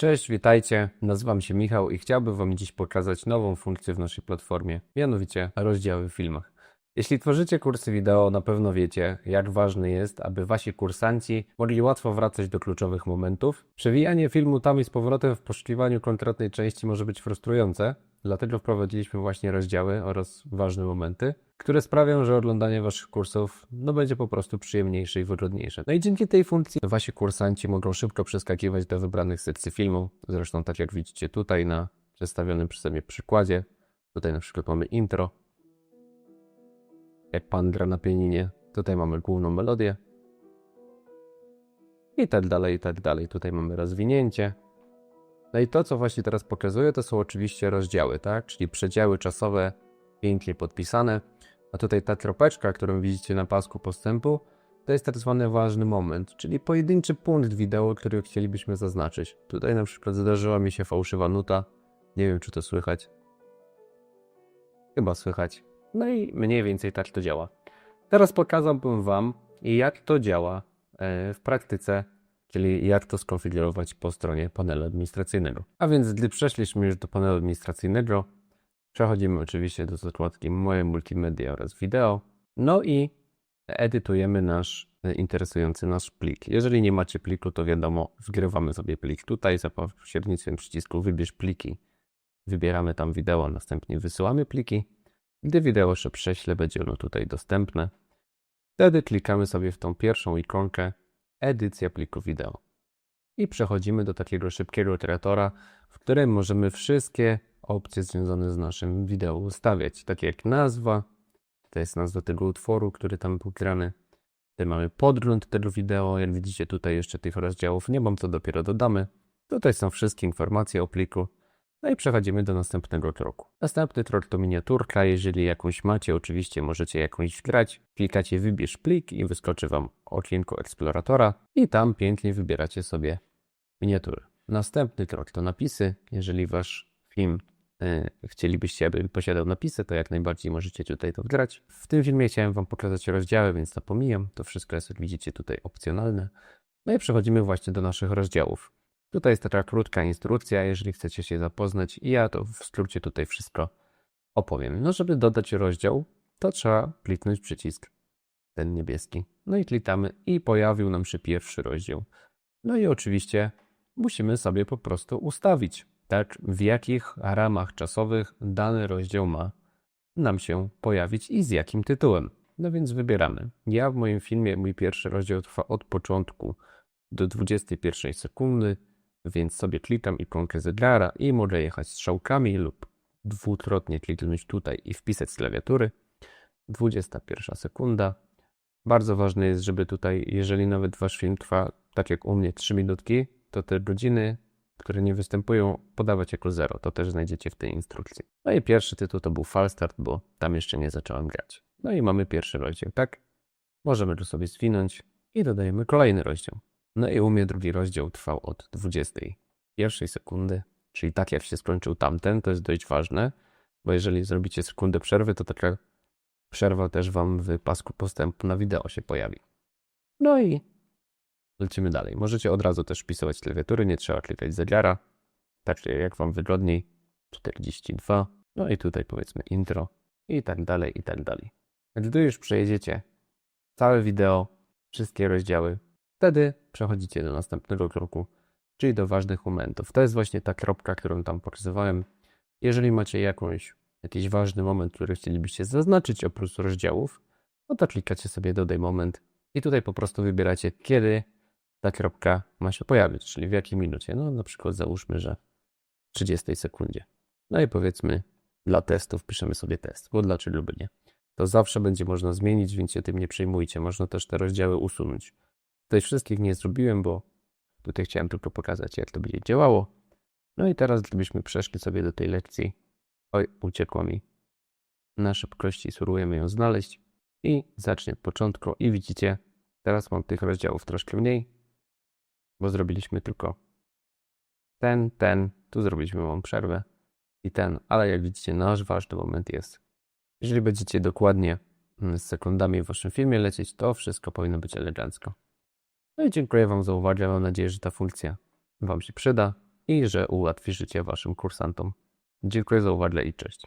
Cześć, witajcie. Nazywam się Michał i chciałbym Wam dziś pokazać nową funkcję w naszej platformie, mianowicie rozdziały w filmach. Jeśli tworzycie kursy wideo, na pewno wiecie, jak ważne jest, aby Wasi kursanci mogli łatwo wracać do kluczowych momentów. Przewijanie filmu tam i z powrotem w poszukiwaniu konkretnej części może być frustrujące, dlatego wprowadziliśmy właśnie rozdziały oraz ważne momenty, które sprawią, że oglądanie Waszych kursów no, będzie po prostu przyjemniejsze i wygodniejsze. No i dzięki tej funkcji Wasi kursanci mogą szybko przeskakiwać do wybranych sekcji filmu, zresztą tak jak widzicie tutaj na przedstawionym przeze mnie przykładzie. Tutaj na przykład mamy intro, jak pan gra na pianinie. Tutaj mamy główną melodię. I tak dalej, i tak dalej. Tutaj mamy rozwinięcie. No i to, co właśnie teraz pokazuję, to są oczywiście rozdziały, tak? Czyli przedziały czasowe pięknie podpisane. A tutaj ta kropeczka, którą widzicie na pasku postępu, to jest tak zwany ważny moment, czyli pojedynczy punkt wideo, który chcielibyśmy zaznaczyć. Tutaj na przykład zdarzyła mi się fałszywa nuta. Nie wiem, czy to słychać. Chyba słychać. No i mniej więcej tak to działa. Teraz pokazałbym Wam, jak to działa e, w praktyce, czyli jak to skonfigurować po stronie panelu administracyjnego. A więc gdy przeszliśmy już do panelu administracyjnego, przechodzimy oczywiście do zakładki Moje multimedia oraz wideo, no i edytujemy nasz interesujący nasz plik. Jeżeli nie macie pliku, to wiadomo, wgrywamy sobie plik tutaj za pośrednictwem przycisku Wybierz pliki. Wybieramy tam wideo, następnie wysyłamy pliki gdy wideo się prześle, będzie ono tutaj dostępne. Wtedy klikamy sobie w tą pierwszą ikonkę Edycja pliku wideo. I przechodzimy do takiego szybkiego iteratora, w którym możemy wszystkie opcje związane z naszym wideo ustawiać, takie jak nazwa, to jest nazwa tego utworu, który tam był grany. Tutaj mamy podgląd tego wideo, jak widzicie tutaj jeszcze tych rozdziałów nie mam, co dopiero dodamy. Tutaj są wszystkie informacje o pliku. No i przechodzimy do następnego kroku. Następny krok to miniaturka. Jeżeli jakąś macie, oczywiście możecie jakąś wgrać. Klikacie wybierz plik i wyskoczy Wam okienko eksploratora i tam pięknie wybieracie sobie miniatury. Następny krok to napisy. Jeżeli Wasz film yy, chcielibyście, aby posiadał napisy, to jak najbardziej możecie tutaj to wgrać. W tym filmie chciałem Wam pokazać rozdziały, więc to pomijam. To wszystko jest, jak widzicie, tutaj opcjonalne. No i przechodzimy właśnie do naszych rozdziałów. Tutaj jest taka krótka instrukcja, jeżeli chcecie się zapoznać i ja to w skrócie tutaj wszystko opowiem. No, żeby dodać rozdział, to trzeba kliknąć przycisk ten niebieski. No i klikamy i pojawił nam się pierwszy rozdział. No i oczywiście musimy sobie po prostu ustawić, tak w jakich ramach czasowych dany rozdział ma nam się pojawić i z jakim tytułem. No więc wybieramy. Ja w moim filmie mój pierwszy rozdział trwa od początku do 21 sekundy więc sobie klikam ikonkę zegara i mogę jechać strzałkami lub dwukrotnie kliknąć tutaj i wpisać z klawiatury. 21 sekunda. Bardzo ważne jest, żeby tutaj, jeżeli nawet wasz film trwa, tak jak u mnie, 3 minutki, to te godziny, które nie występują, podawać jako zero. To też znajdziecie w tej instrukcji. No i pierwszy tytuł to był Falstart, bo tam jeszcze nie zacząłem grać. No i mamy pierwszy rozdział, tak? Możemy tu sobie zwinąć i dodajemy kolejny rozdział. No i u mnie drugi rozdział trwał od 21 sekundy, czyli tak jak się skończył tamten, to jest dość ważne, bo jeżeli zrobicie sekundę przerwy, to taka przerwa też wam w pasku postępu na wideo się pojawi. No i lecimy dalej. Możecie od razu też wpisywać klawiatury, nie trzeba klikać zegara, tak jak wam wygodniej. 42, no i tutaj powiedzmy intro i tak dalej, i tak dalej. Gdy już przejedziecie całe wideo, wszystkie rozdziały, Wtedy przechodzicie do następnego kroku, czyli do ważnych momentów. To jest właśnie ta kropka, którą tam pokazywałem. Jeżeli macie jakąś, jakiś ważny moment, który chcielibyście zaznaczyć oprócz rozdziałów, no to klikacie sobie dodaj moment i tutaj po prostu wybieracie, kiedy ta kropka ma się pojawić, czyli w jakiej minucie. No na przykład załóżmy, że w 30 sekundzie. No i powiedzmy dla testów piszemy sobie test, bo dlaczego lub nie. To zawsze będzie można zmienić, więc się tym nie przejmujcie. Można też te rozdziały usunąć. Tutaj wszystkich nie zrobiłem, bo tutaj chciałem tylko pokazać, jak to będzie działało. No i teraz, gdybyśmy przeszli sobie do tej lekcji, oj, uciekło mi na szybkości, spróbujemy ją znaleźć i zacznie od początku. I widzicie, teraz mam tych rozdziałów troszkę mniej, bo zrobiliśmy tylko ten, ten, tu zrobiliśmy małą przerwę i ten, ale jak widzicie, nasz ważny moment jest. Jeżeli będziecie dokładnie mm, z sekundami w waszym filmie lecieć, to wszystko powinno być elegancko. No i dziękuję Wam za uwagę. Mam nadzieję, że ta funkcja Wam się przyda i że ułatwi życie Waszym kursantom. Dziękuję za uwagę i cześć.